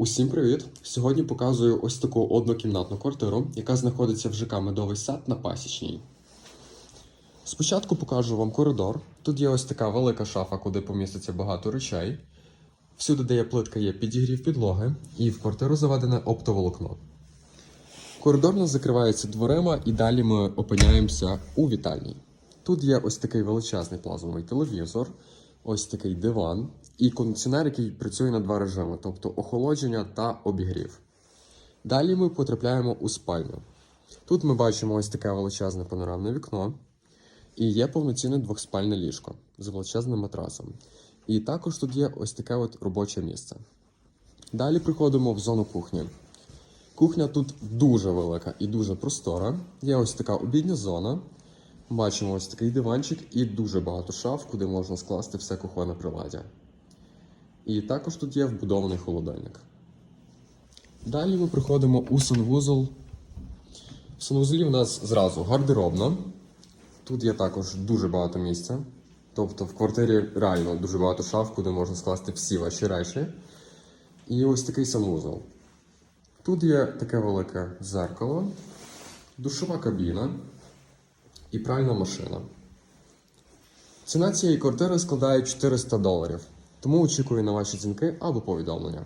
Усім привіт! Сьогодні показую ось таку однокімнатну квартиру, яка знаходиться в ЖК Медовий сад на Пасічній. Спочатку покажу вам коридор. Тут є ось така велика шафа, куди поміститься багато речей. Всюди, де є плитка, є підігрів підлоги, і в квартиру заведене оптоволокно. Коридор у нас закривається дверима, і далі ми опиняємося у вітальні. Тут є ось такий величезний плазмовий телевізор, ось такий диван і кондиціонер, який працює на два режими, тобто охолодження та обігрів. Далі ми потрапляємо у спальню. Тут ми бачимо ось таке величезне панорамне вікно, і є повноцінне двохспальне ліжко з величезним матрасом. І також тут є ось таке от робоче місце. Далі приходимо в зону кухні. Кухня тут дуже велика і дуже простора. Є ось така обідня зона. Бачимо ось такий диванчик і дуже багато шаф, куди можна скласти все кухонне приладдя. І також тут є вбудований холодильник. Далі ми приходимо у санвузол. В санвузлі в нас зразу гардеробна. Тут є також дуже багато місця. Тобто в квартирі реально дуже багато шаф, куди можна скласти всі ваші речі. І ось такий санвузол. Тут є таке велике зеркало, душова кабіна і пральна машина. Ціна цієї квартири складає 400 доларів. Тому очікую на ваші дзвінки або повідомлення.